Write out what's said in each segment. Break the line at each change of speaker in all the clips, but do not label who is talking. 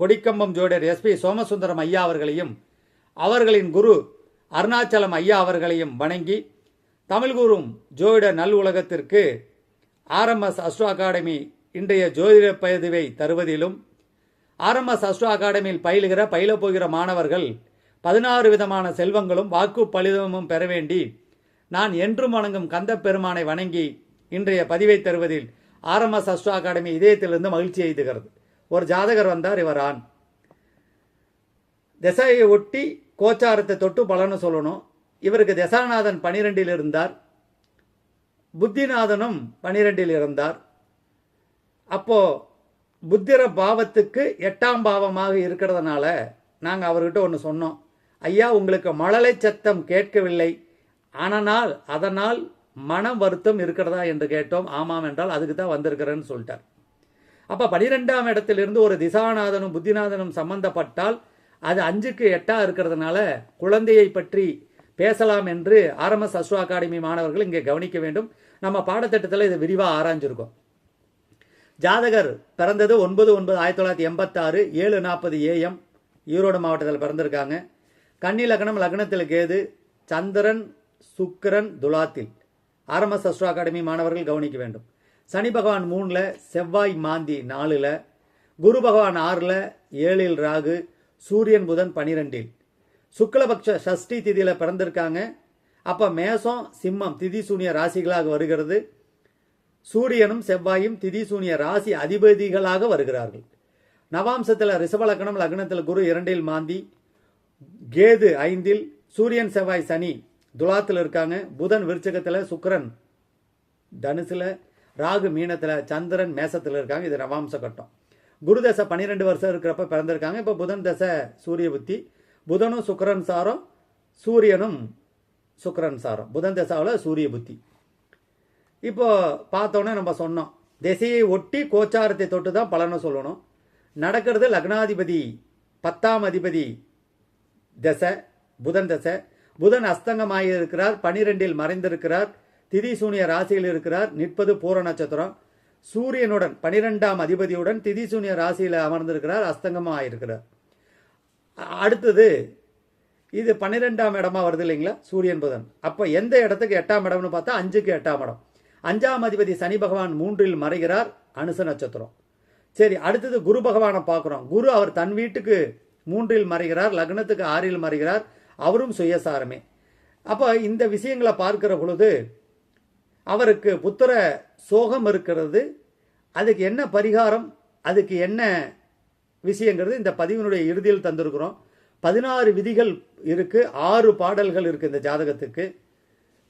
கொடிக்கம்பம் ஜோடர் SP Somasundaram ஐயா அவர்களையும் அவர்களின் குரு அருணாச்சலம் ஐயா அவர்களையும் வணங்கி தமிழ் கூறும் ஜோதிட நல் உலகத்திற்கு ஆர்எம்எஸ் அஸ்ட்ரோ அகாடமி இன்றைய ஜோதிட பதிவை தருவதிலும் ஆர்எம்எஸ் அஸ்ட்ரோ அகாடமியில் பயிலுகிற பயிலப் போகிற மாணவர்கள் பதினாறு விதமான செல்வங்களும் வாக்கு பலிதமும் பெற வேண்டி நான் என்றும் வணங்கும் கந்த பெருமானை வணங்கி இன்றைய பதிவை தருவதில் ஆர்எம்எஸ் அஸ்ட்ரோ அகாடமி இதயத்திலிருந்து மகிழ்ச்சி எய்துகிறது ஒரு ஜாதகர் வந்தார் இவர் ஆண். திசையை ஒட்டி கோச்சாரத்தை தொட்டு பலன்னு சொல்லணும். இவருக்கு தசாநாதன் பனிரெண்டில் இருந்தார். புத்திநாதனும் பனிரெண்டில் இருந்தார். அப்போ புத்திர பாவத்துக்கு எட்டாம் பாவமாக இருக்கிறதுனால நாங்கள் அவர்கிட்ட ஒன்று சொன்னோம். ஐயா உங்களுக்கு மழலை சத்தம் கேட்கவில்லை. ஆனால் அதனால் மன வருத்தம் இருக்கிறதா என்று கேட்டோம். ஆமாம் என்றால் அதுக்கு தான் வந்திருக்கிறேன்னு சொல்லிட்டார். அப்போ பனிரெண்டாம் இடத்திலிருந்து ஒரு திசாநாதனும் புத்திநாதனும் சம்பந்தப்பட்டால் அது அஞ்சுக்கு எட்டாக இருக்கிறதுனால குழந்தையை பற்றி பேசலாம் என்று ஆர்எம்எஸ் அஸ்வா அகாடமி மாணவர்கள் இங்கே கவனிக்க வேண்டும். நம்ம பாடத்திட்டத்தில் இது விரிவாக ஆராய்ஞ்சிருக்கோம். ஜாதகர் பிறந்தது ஒன்பது ஒன்பது ஆயிரத்தி தொள்ளாயிரத்தி எண்பத்தாறு ஏழு நாற்பது ஏஎம் ஈரோடு மாவட்டத்தில் பிறந்திருக்காங்க. கன்னி லக்னம் லக்னத்தில் கேது சந்திரன் சுக்கரன் துலாத்தில். ஆர்எம்எஸ் அஸ்ட்ரோ அகாடமி மாணவர்கள் கவனிக்க வேண்டும். சனி பகவான் மூணில் செவ்வாய் மாந்தி நாலில் குரு பகவான் ஆறில் ஏழில் ராகு சூரியன் புதன் பனிரெண்டில். சுக்லபக்ஷ ஷஷ்டி திதியில் பிறந்திருக்காங்க. அப்போ மேசம் சிம்மம் திதி சூனிய ராசிகளாக வருகிறது. சூரியனும் செவ்வாயும் திதி சூனிய ராசி அதிபதிகளாக வருகிறார்கள். நவாம்சத்தில் ரிஷபலக்கணம் லக்னத்தில் குரு இரண்டில் மாந்தி கேது ஐந்தில் சூரியன் செவ்வாய் சனி துலாத்தில் இருக்காங்க. புதன் விருச்சகத்தில் சுக்கரன் தனுசில் ராகு மீனத்தில் சந்திரன் மேசத்தில் இருக்காங்க. இது நவாம்ச கட்டம். குரு தசை பன்னிரெண்டு வருஷம் இருக்கிறப்ப பிறந்திருக்காங்க. இப்போ புதன் தசை சூரிய புத்தி. புதனும் சுக்கரன் சாரம் சூரியனும் சுக்கரன் சாரம். புதன் தசாவில் சூரிய புத்தி. இப்போது பார்த்தோன்னே நம்ம சொன்னோம். திசையை ஒட்டி கோச்சாரத்தை தொட்டு தான் பலனை சொல்லணும். நடக்கிறது லக்னாதிபதி பத்தாம் அதிபதி தசை புதன் தசை. புதன் அஸ்தங்கமாக இருக்கிறார் பனிரெண்டில் மறைந்திருக்கிறார். திதி சூனிய ராசியில் இருக்கிறார். நிற்பது பூர நட்சத்திரம். சூரியனுடன் பனிரெண்டாம் அதிபதியுடன் திதி சூனிய ராசியில் அமர்ந்திருக்கிறார். அஸ்தங்கமாக ஆயிருக்கிறார் அடுத்தது இது பன்னிரெண்டாம் இடமா வருது இல்லைங்களா? சூரியன் புதன். அப்போ எந்த இடத்துக்கு எட்டாம் இடம்னு பார்த்தா அஞ்சுக்கு எட்டாம் இடம். அஞ்சாம் அதிபதி சனி பகவான் மூன்றில் மறைகிறார். அனுச நட்சத்திரம். சரி அடுத்தது குரு பகவானை பார்க்குறோம். குரு அவர் தன் வீட்டுக்கு மூன்றில் மறைகிறார். லக்னத்துக்கு ஆறில் மறைகிறார். அவரும் சுயசாரமே. அப்போ இந்த விஷயங்களை பார்க்கிற பொழுது அவருக்கு புத்திர சோகம் இருக்கிறது. அதுக்கு என்ன பரிகாரம்? அதுக்கு என்ன விஷயங்கிறது இந்த பதிவினுடைய இறுதியில் தந்திருக்கிறோம். பதினாறு விதிகள் இருக்கு ஆறு பாடல்கள் இருக்கு இந்த ஜாதகத்துக்கு.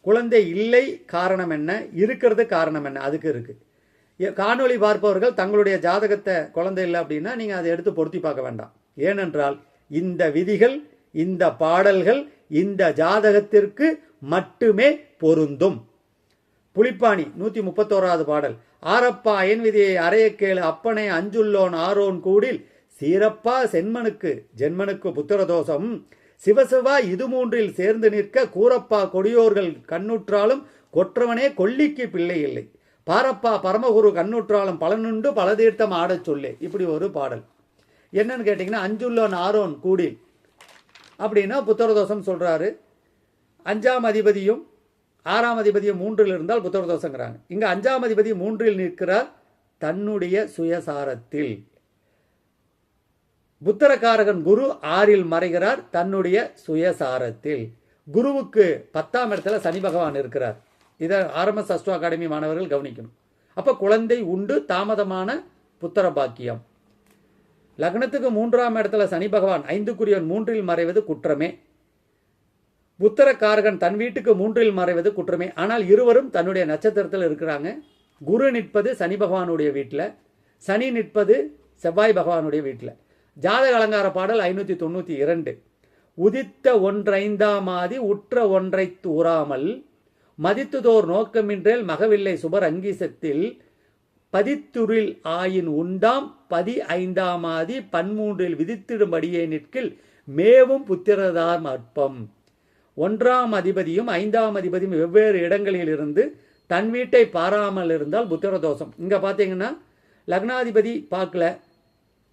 குழந்தை இல்லை காரணம் என்ன? இருக்கிறது காரணம் என்ன? அதுக்கு இருக்கு. எ- காணொளி பார்ப்பவர்கள் தங்களுடைய ஜாதகத்தை குழந்தை இல்லை அப்படின்னா நீங்கள் அதை எடுத்து பொருத்தி பார்க்க வேண்டாம். ஏனென்றால் இந்த விதிகள் இந்த பாடல்கள் இந்த ஜாதகத்திற்கு மட்டுமே பொருந்தும். புலிப்பாணி நூத்தி முப்பத்தோராவது பாடல். ஆரப்பா அயன் விதியை அறையக்கேளு அப்பனை அஞ்சுள்ளோன் ஆரோன் கூடில் சீரப்பா சென்மனுக்கு ஜென்மனுக்கு புத்திரதோஷம். சிவசிவா இது மூன்றில் சேர்ந்து நிற்க கூரப்பா கொடியோர்கள் கண்ணுற்றாலும் கொற்றவனே கொல்லிக்கு பிள்ளை இல்லை. பாரப்பா பரமகுரு கண்ணுற்றாலும் பலனுண்டு பல தீர்த்தம் ஆடச் சொல்லே. இப்படி ஒரு பாடல். என்னன்னு கேட்டிங்கன்னா அஞ்சுள்ளோன் ஆரோன் கூடில். அப்படின்னா புத்திரதோஷம் சொல்றாரு. அஞ்சாம் அதிபதியும் ஆறாம் அதிபதி மூன்றில் இருந்தால் புத்திரதோஷங்கிறாங்க இங்கே அஞ்சாம் அதிபதி மூன்றில் நிற்கிறார் தன்னுடைய சுயசாரத்தில். புத்தரக்காரகன் குரு ஆறில் மறைகிறார் தன்னுடைய சுயசாரத்தில். குருவுக்கு பத்தாம் இடத்துல சனி பகவான் இருக்கிறார். இதை ஆர்எம்எஸ் அஸ்ட்ரோ அகாடமி மாணவர்கள் கவனிக்கணும். அப்போ குழந்தை உண்டு தாமதமான புத்திர பாக்கியம். லக்னத்துக்கு மூன்றாம் இடத்துல சனி பகவான் ஐந்துக்குரியவன் மூன்றில் மறைவது குற்றமே. புத்திரக்காரகன் தன் வீட்டுக்கு மூன்றில் மறைவது குற்றமே. ஆனால் இருவரும் தன்னுடைய நட்சத்திரத்தில் இருக்கிறாங்க. குரு நிற்பது சனி பகவானுடைய வீட்டில். சனி நிற்பது செவ்வாய் பகவானுடைய வீட்டில். ஜாதக அலங்கார பாடல் ஐநூற்றி தொண்ணூற்றி இரண்டு. உதித்த ஒன்றைந்தாமாதி உற்ற ஒன்றை தூறாமல் மதித்துதோர் நோக்கமின்றேல் மகவில்லை சுபர் அங்கீசத்தில் பதித்துரில் ஆயின் உண்டாம் பதி ஐந்தாம் ஆதி பன்மூன்றில் விதித்திடும்படியே நிற்கில் மேவும் புத்திரதாம் அற்பம். ஒன்றாம் அதிபதியும் ஐந்தாம் அதிபதியும் வெவ்வேறு இடங்களில் இருந்து தன் வீட்டை பாராமல் இருந்தால் புத்திர தோஷம் இங்கே பார்த்தீங்கன்னா லக்னாதிபதி பார்க்கல.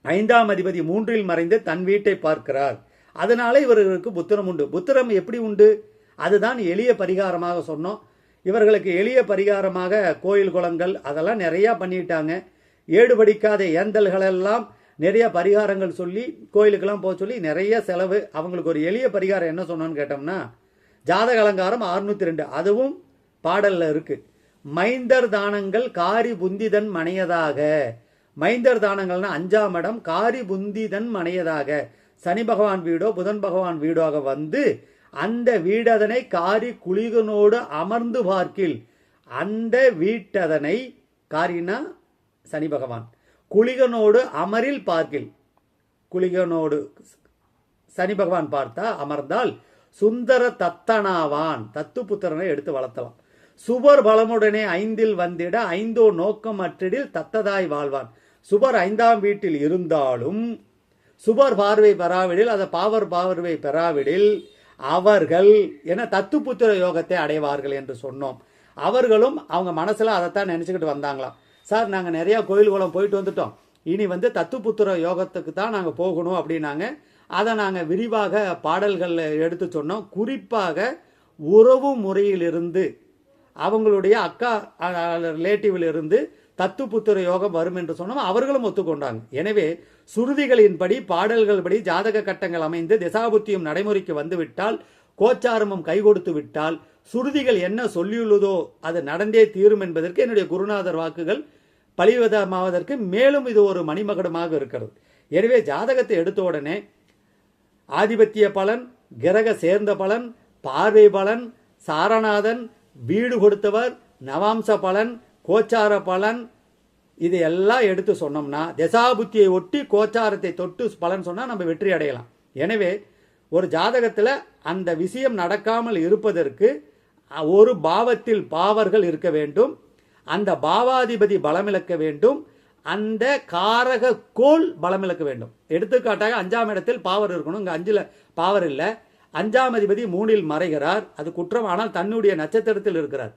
ஐந்தாம் அதிபதி மூன்றில் மறைந்து தன் வீட்டை பார்க்கிறார். அதனால இவர்களுக்கு புத்திரம் உண்டு. புத்திரம் எப்படி உண்டு? அதுதான் எளிய பரிகாரமாக சொன்னோம். இவர்களுக்கு எளிய பரிகாரமாக கோயில் குளங்கள் அதெல்லாம் நிறையா பண்ணிட்டாங்க. ஏடு படிக்காத ஏந்தல்களெல்லாம் நிறைய பரிகாரங்கள் சொல்லி கோயிலுக்கெல்லாம் போக சொல்லி நிறைய செலவு. அவங்களுக்கு ஒரு எளிய பரிகாரம் என்ன சொன்னோன்னு கேட்டோம்னா ஜாதக அலங்காரம் அறுநூத்தி ரெண்டு அதுவும் பாடல்ல இருக்கு. மைந்தர் தானங்கள் காரி புந்திதன் மனையதாக மைந்தர் தானங்கள்னா அஞ்சாம் இடம் காரி புந்திதன் மனையதாக சனி பகவான் வீடோ புதன் பகவான் வீடாக வந்து அந்த வீடதனை காரி குளிகனோடு அமர்ந்து பார்க்கில். அந்த வீட்டதனை காரினா சனி பகவான். குளிகனோடு அமரில் பார்க்கில். குளிகனோடு சனி பகவான் பார்த்தா அமர்ந்தால் சுந்தர தத்தனாவான் தத்து புத்திரனை எடுத்து வளர்த்தலாம். சுபர் பலமுடனே ஐந்தில் வந்திட ஐந்தோ நோக்கம் அற்றிடில் தத்ததாய் வாழ்வான். சுபர் ஐந்தாம் வீட்டில் இருந்தாலும் சுபர் பார்வை பெறாவிடில் அதை பாவர் பார்வை பெறாவிடில் அவர்கள் என தத்து புத்திர யோகத்தை அடைவார்கள் என்று சொன்னோம். அவர்களும் அவங்க மனசுல அதைத்தான் நினைச்சுக்கிட்டு வந்தாங்களாம். சார் நாங்கள் நிறையா கோயில் குளம் போயிட்டு வந்துட்டோம். இனி வந்து தத்துப்புத்திர யோகத்துக்கு தான் நாங்கள் போகணும் அப்படின்னாங்க. அதை நாங்கள் விரிவாக பாடல்களில் எடுத்து சொன்னோம். குறிப்பாக உறவு முறையிலிருந்து அவங்களுடைய அக்கா ரிலேட்டிவிலிருந்து தத்து புத்திர யோகம் வரும் என்று சொன்னோம். அவர்களும் ஒத்துக்கொண்டாங்க. எனவே சுருதிகளின்படி பாடல்கள் படி ஜாதக கட்டங்கள் அமைந்து திசாபுத்தியும் நடைமுறைக்கு வந்துவிட்டால் கோச்சாரமும் கை கொடுத்து விட்டால் சுருதிகள் என்ன சொல்லியுள்ளதோ அது நடந்தே தீரும் என்பதற்கு என்னுடைய குருநாதர் வாக்குகள் பழிவதமாவதற்கு மேலும் இது ஒரு மணிமகடமாக இருக்கிறது. எனவே ஜாதகத்தை எடுத்த உடனே ஆதிபத்திய பலன் கிரக சேர்ந்த பலன் பார்வை பலன் சாரநாதன் வீடு கொடுத்தவர் நவாம்ச பலன் கோச்சார பலன் இதையெல்லாம் எடுத்து சொன்னோம்னா தசாபுத்தியை ஒட்டி கோச்சாரத்தை தொட்டு பலன் சொன்னால் நம்ம வெற்றி அடையலாம். எனவே ஒரு ஜாதகத்தில் அந்த விஷயம் நடக்காமல் இருப்பதற்கு ஒரு பாவத்தில் பாவர்கள் இருக்க வேண்டும். அந்த பாவாதிபதி பலமிழக்க வேண்டும். அந்த காரக கோல் பலமிழக்க வேண்டும். எடுத்துக்காட்டாக அஞ்சாம் இடத்தில் பாவர் இருக்கணும். இங்கே அஞ்சில் பாவர் இல்லை. அஞ்சாம் அதிபதி மூணில் மறைகிறார். அது குற்றம். ஆனால் தன்னுடைய நட்சத்திரத்தில் இருக்கிறார்.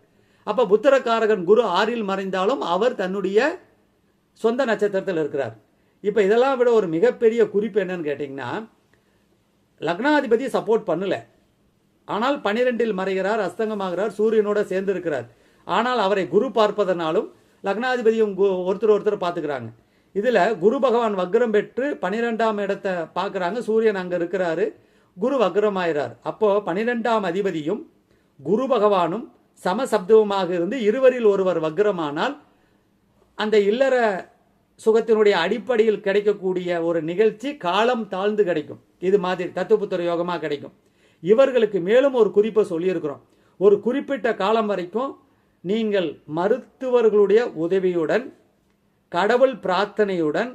அப்போ புத்திரக்காரகன் குரு ஆறில் மறைந்தாலும் அவர் தன்னுடைய சொந்த நட்சத்திரத்தில் இருக்கிறார். இப்போ இதெல்லாம் விட ஒரு மிகப்பெரிய குறிப்பு என்னன்னு கேட்டிங்கன்னா லக்னாதிபதி சப்போர்ட் பண்ணல. ஆனால் பனிரெண்டில் மறைகிறார் அஸ்தங்கமாகிறார் சூரியனோட சேர்ந்து இருக்கிறார் ஆனால் அவரை குரு பார்ப்பதனாலும் லக்னாதிபதியும் கு- ஒருத்தர் ஒருத்தர் பார்த்துக்கிறாங்க. இதில் குரு பகவான் வக்ரம் பெற்று பனிரெண்டாம் இடத்தை பார்க்குறாங்க. சூரியன் அங்கே இருக்கிறாரு குரு வக்ரமாயிறார். அப்போ பனிரெண்டாம் அதிபதியும் குரு பகவானும் சமசப்தவுமாக இருந்து இருவரில் ஒருவர் வக்ரமானால் அந்த இல்லற சுகத்தினுடைய அடிப்படையில் கிடைக்கக்கூடிய ஒரு நிகழ்ச்சி காலம் தாழ்ந்து கிடைக்கும். இது மாதிரி தத்துவபுத்திர யோகமாக கிடைக்கும். இவர்களுக்கு மேலும் ஒரு குறிப்பை சொல்லியிருக்கிறோம். ஒரு குறிப்பிட்ட காலம் வரைக்கும் நீங்கள் மருத்துவர்களுடைய உதவியுடன் கடவுள் பிரார்த்தனையுடன்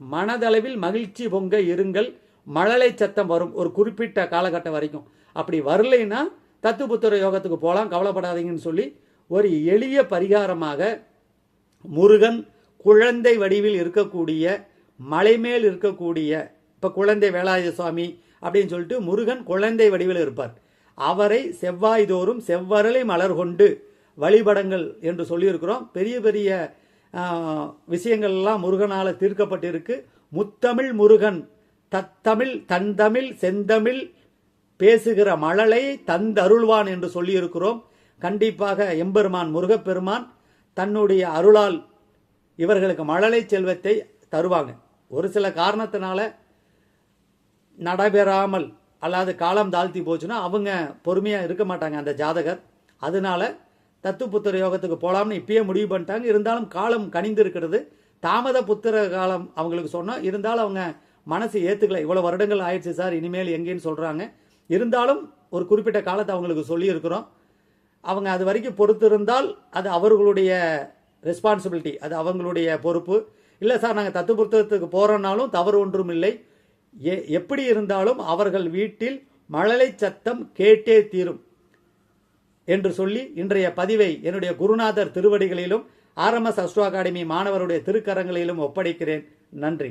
மனதளவில் மகிழ்ச்சி பொங்க இருங்கள் மழலை சத்தம் வரும் ஒரு குறிப்பிட்ட காலகட்டம் வரைக்கும். அப்படி வரலைன்னா தத்துவபுத்திர யோகத்துக்கு போகலாம் கவலைப்படாதீங்கன்னு சொல்லி ஒரு எளிய பரிகாரமாக முருகன் குழந்தை வடிவில் இருக்கக்கூடிய மலைமேல் இருக்கக்கூடிய இப்போ குழந்தை வேலாயுத சுவாமி அப்படின்னு சொல்லிட்டு முருகன் குழந்தை வடிவில் இருப்பார். அவரை செவ்வாய் தோறும் செவ்வரலை மலர் கொண்டு வழிபடங்கள் என்று சொல்லியிருக்கிறோம். பெரிய பெரிய விஷயங்கள்லாம் விஷயங்கள் எல்லாம் தீர்க்கப்பட்டிருக்கு. முத்தமிழ் முருகன் தத்தமிழ் தந்தமிழ் செந்தமிழ் பேசுகிற மழலை தந்தருள்வான் என்று சொல்லியிருக்கிறோம். கண்டிப்பாக எம்பெருமான் முருகப்பெருமான் தன்னுடைய அருளால் இவர்களுக்கு மழலை செல்வத்தை தருவாங்க. ஒரு சில காரணத்தினால நடைபெறாமல் அல்லாது காலம் தாழ்த்தி போச்சுன்னா அவங்க பொறுமையாக இருக்க மாட்டாங்க அந்த ஜாதகர். அதனால தத்து புத்திர யோகத்துக்கு போகலாம்னு இப்பயே முடிவு பண்ணிட்டாங்க. இருந்தாலும் காலம் கனிந்து இருக்கிறது. தாமத புத்திர காலம் அவங்களுக்கு சொன்னோம் இருந்தாலும் அவங்க மனசு ஏற்றுக்கல இவ்வளோ வருடங்கள் ஆயிடுச்சு சார் இனிமேல் எங்கேன்னு சொல்கிறாங்க இருந்தாலும் ஒரு குறிப்பிட்ட காலத்தை அவங்களுக்கு சொல்லியிருக்கிறோம். அவங்க அது வரைக்கும் பொறுத்திருந்தால் அது அவர்களுடைய ரெஸ்பான்சிபிலிட்டி அது அவங்களுடைய பொறுப்பு. இல்லை சார் நாங்கள் தத்து புத்தகத்துக்கு போகிறோன்னாலும் தவறு ஒன்றும் இல்லை. எ எப்படி இருந்தாலும் அவர்கள் வீட்டில் மழலை சத்தம் கேட்டே தீரும் என்று சொல்லி இன்றைய பதிவை என்னுடைய குருநாதர் திருவடிகளிலும் ஆர்எம்எஸ் அஸ்ட்ரோ அகாடமி மாணவருடைய திருக்கரங்களிலும் ஒப்படைக்கிறேன். நன்றி.